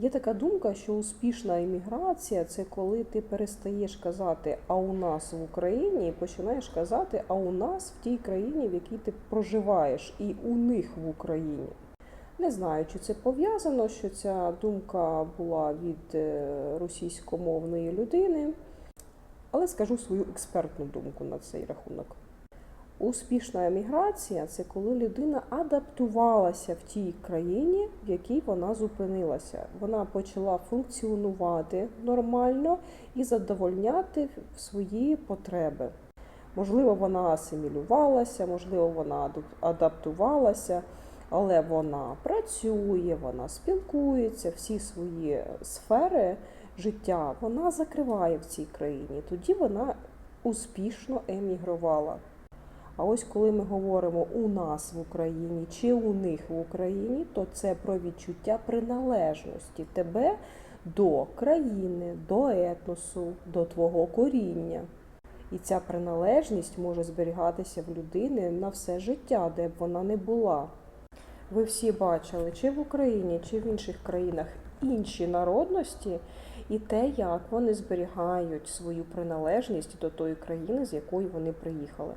Є така думка, що успішна еміграція це коли ти перестаєш казати а у нас в Україні і починаєш казати а у нас в тій країні, в якій ти проживаєш, і у них в Україні. Не знаю, чи це пов'язано, що ця думка була від е, російськомовної людини, але скажу свою експертну думку на цей рахунок. Успішна еміграція це коли людина адаптувалася в тій країні, в якій вона зупинилася. Вона почала функціонувати нормально і задовольняти свої потреби. Можливо, вона асимілювалася, можливо, вона адаптувалася, але вона працює, вона спілкується, всі свої сфери життя вона закриває в цій країні. Тоді вона успішно емігрувала. А ось коли ми говоримо у нас в Україні чи у них в Україні, то це про відчуття приналежності тебе до країни, до етносу, до твого коріння. І ця приналежність може зберігатися в людини на все життя, де б вона не була. Ви всі бачили, чи в Україні, чи в інших країнах інші народності, і те, як вони зберігають свою приналежність до тої країни, з якої вони приїхали.